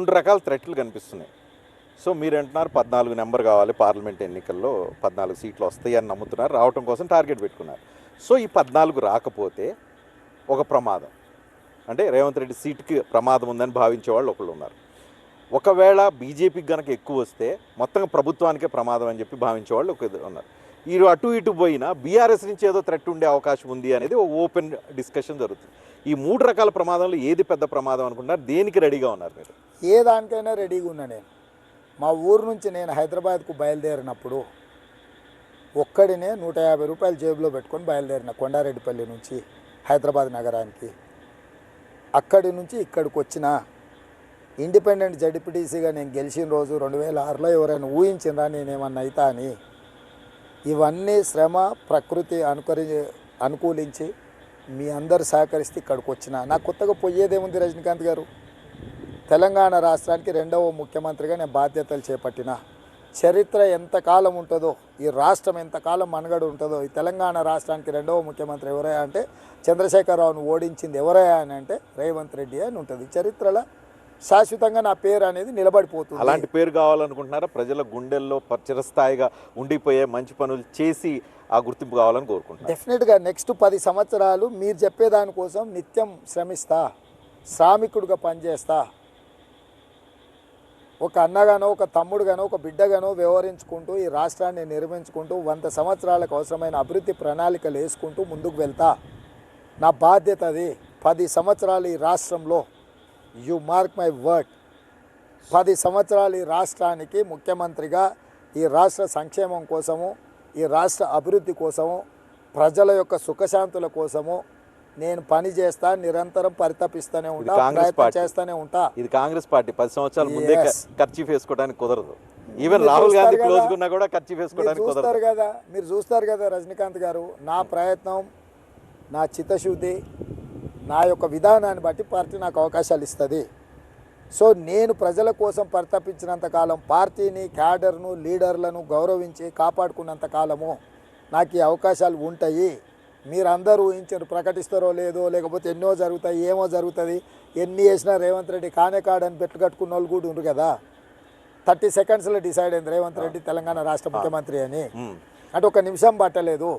రెండు రకాల థ్రెట్లు కనిపిస్తున్నాయి. సో మీరు అంటున్నారు పద్నాలుగు నెంబర్ కావాలి పార్లమెంట్ ఎన్నికల్లో పద్నాలుగు సీట్లు వస్తాయి అని నమ్ముతున్నారు రావటం కోసం టార్గెట్ పెట్టుకున్నారు. సో ఈ పద్నాలుగు రాకపోతే ఒక ప్రమాదం. అంటే రేవంత్ రెడ్డి సీట్కి ప్రమాదం ఉందని భావించే వాళ్ళు ఒకళ్ళు ఉన్నారు. ఒకవేళ బీజేపీకి గనక ఎక్కువ వస్తే మొత్తం ప్రభుత్వానికే ప్రమాదం అని చెప్పి భావించే వాళ్ళు ఒక ఉన్నారు. ఈ అటు ఇటు పోయినా బీఆర్ఎస్ నుంచి ఏదో థ్రెట్ ఉండే అవకాశం ఉంది అనేది ఓపెన్ డిస్కషన్ జరుగుతుంది. ఈ మూడు రకాల ప్రమాదంలో ఏది పెద్ద ప్రమాదం అనుకుంటున్నారు? దేనికి రెడీగా ఉన్నారు మీరు? ఏ దానికైనా రెడీగా ఉన్నా నేను. మా ఊరు నుంచి నేను హైదరాబాద్కు బయలుదేరినప్పుడు ఒక్కడినే నూట యాభై రూపాయలు జేబులో పెట్టుకొని బయలుదేరిన కొండారెడ్డిపల్లి నుంచి హైదరాబాద్ నగరానికి. అక్కడి నుంచి ఇక్కడికి వచ్చిన ఇండిపెండెంట్ జడ్పీటీసీగా నేను గెలిచిన రోజు రెండు వేల ఆరులో ఎవరైనా ఊహించిందా నేనేమన్నా అవుతా అని. ఇవన్నీ శ్రమ ప్రకృతి అనుకరి అనుకూలించి మీ అందరు సహకరిస్తే ఇక్కడికి వచ్చిన. నాకు కొత్తగా పోయేదేముంది రజనీకాంత్ గారు? తెలంగాణ రాష్ట్రానికి రెండవ ముఖ్యమంత్రిగా నేను బాధ్యతలు చేపట్టిన. చరిత్ర ఎంతకాలం ఉంటుందో ఈ రాష్ట్రం ఎంతకాలం మనుగడ ఉంటుందో ఈ తెలంగాణ రాష్ట్రానికి రెండవ ముఖ్యమంత్రి ఎవరయ్యా అంటే చంద్రశేఖరరావును ఓడించింది ఎవరయ్యా అని అంటే రేవంత్ రెడ్డి అని ఉంటుంది. చరిత్రలో శాశ్వతంగా నా పేరు అనేది నిలబడిపోతుంది. అలాంటి పేరు కావాలనుకుంటున్నారా? ప్రజల గుండెల్లో చిరస్థాయిగా ఉండిపోయే మంచి పనులు చేసి ఆ గుర్తింపు కావాలని కోరుకుంటున్నారు డెఫినెట్గా నెక్స్ట్ పది సంవత్సరాలు మీరు చెప్పేదానికోసం నిత్యం శ్రమిస్తా శ్రామికుడిగా పనిచేస్తా ఒక అన్నగానో ఒక తమ్ముడుగానో ఒక బిడ్డగానో వ్యవహరించుకుంటూ ఈ రాష్ట్రాన్ని నిర్మించుకుంటూ వంద సంవత్సరాలకు అవసరమైన అభివృద్ధి ప్రణాళికలు వేసుకుంటూ ముందుకు వెళ్తా. నా బాధ్యత అది. పది సంవత్సరాలు ఈ రాష్ట్రంలో. యు మార్క్ మై వర్డ్ పది సంవత్సరాలు ఈ రాష్ట్రానికి ముఖ్యమంత్రిగా ఈ రాష్ట్ర సంక్షేమం కోసము ఈ రాష్ట్ర అభివృద్ధి కోసము ప్రజల యొక్క సుఖశాంతుల కోసము నేను పని చేస్తా నిరంతరం పరితపిస్తూనే ఉంటా ప్రయత్నం. చేస్తూనే ఉంటా ఇది కాంగ్రెస్ పార్టీ పది సంవత్సరాల ముందే. ఖర్చు వేసుకోవడానికి కుదరదు ఈవెన్ రాహుల్ గాంధీ క్లోజ్. ఉన్నా కూడా ఖర్చు వేసుకోవడానికి కుదరదు చూస్తారు కదా మీరు చూస్తారు కదా రజనీకాంత్ గారు నా ప్రయత్నం నా చిత్తశుద్ధి నా యొక్క విధానాన్ని బట్టి పార్టీ నాకు అవకాశాలు ఇస్తుంది సో నేను ప్రజల కోసం పరితపించినంత కాలం పార్టీని క్యాడర్ను లీడర్లను గౌరవించి కాపాడుకున్నంత కాలము నాకు ఈ అవకాశాలు ఉంటాయి మీరందరూ ఊహించారు ప్రకటిస్తారో లేదో లేకపోతే ఎన్నో జరుగుతాయి ఏమో జరుగుతుంది. ఎన్ని వేసినా రేవంత్ రెడ్డి కానే కాడని బెట్లు కట్టుకున్న వాళ్ళు కూడా ఉండరు కదా. థర్టీ సెకండ్స్లో డిసైడ్ అయింది రేవంత్ రెడ్డి తెలంగాణ రాష్ట్ర ముఖ్యమంత్రి అని. అంటే ఒక నిమిషం పట్టలేదు.